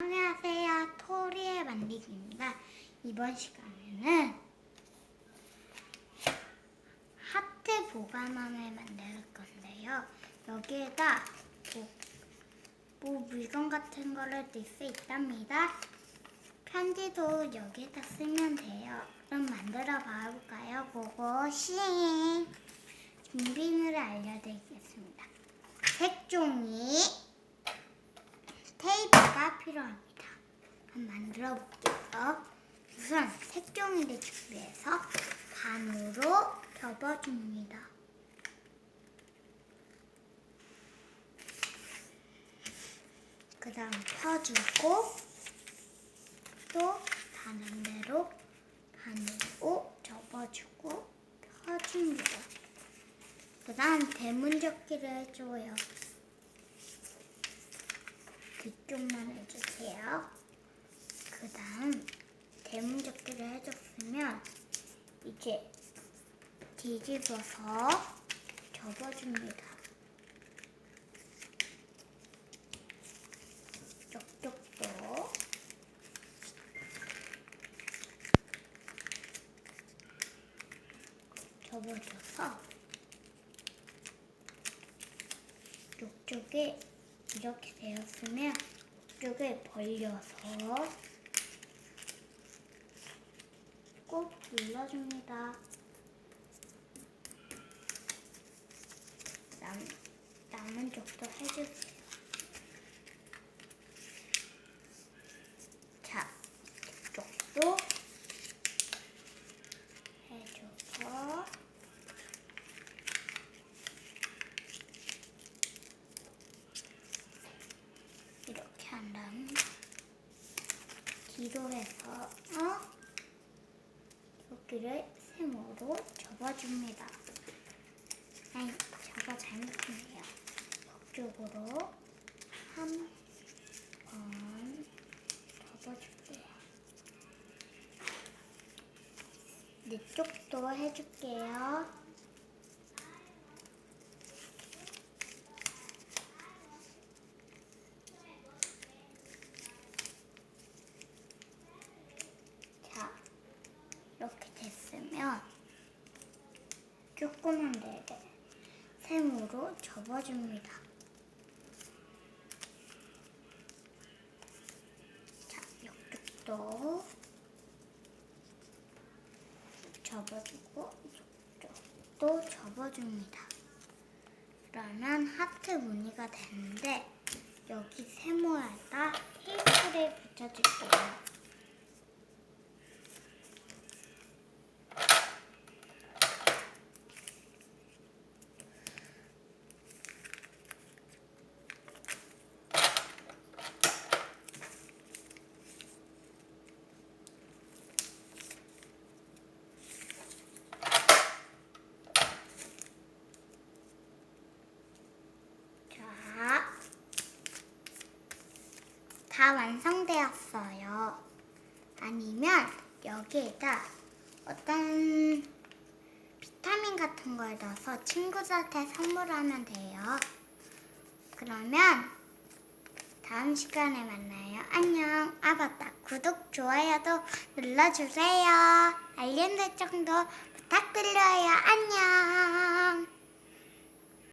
안녕하세요. 토리의 만들기입니다. 이번 시간에는 하트 보관함을 만들 건데요. 여기에다 뭐, 뭐 물건 같은 거를 넣을 수 있답니다. 편지도 여기에다 쓰면 돼요. 그럼 만들어 봐볼까요? 보고 시 준비물을 알려드리겠습니다. 색종이 테이프가 필요합니다. 한번 만들어 볼게요. 우선 색종이를 준비해서 반으로 접어줍니다. 그 다음 펴주고 또 다른 대로 반으로 접어주고 펴줍니다. 그 다음 대문 접기를 해줘요. 뒤쪽만 해주세요. 그 다음 대문접기를 해줬으면 이제 뒤집어서 접어줍니다. 쪽쪽도 접어줘서 쪽쪽에 이렇게 되었으면 쪽을 벌려서 꼭 눌러줍니다. 남, 남은 쪽도 해주세요. 자, 이쪽도 해줘서 이렇게 한 다음 뒤로 해서 어? 여기를 세모로 접어줍니다. 아니, 저거 잘못했네요. 북쪽으로 한 번 접어줄게요. 네 쪽도 해줄게요. 자, 이렇게 됐으면 조그만 데를 셈으로 접어줍니다. 자, 이쪽도 접어주고 이쪽도 접어줍니다. 그러면 하트 무늬가 되는데 여기 세모에다 테이프를 붙여줄게요. 자, 다 완성되었어요. 아니면 여기에다 어떤 비타민 같은 걸 넣어서 친구들한테 선물하면 돼요. 그러면 다음 시간에 만나요. 안녕. 아, 맞다. 구독, 좋아요도 눌러주세요. 알림 설정도 부탁드려요. 안녕.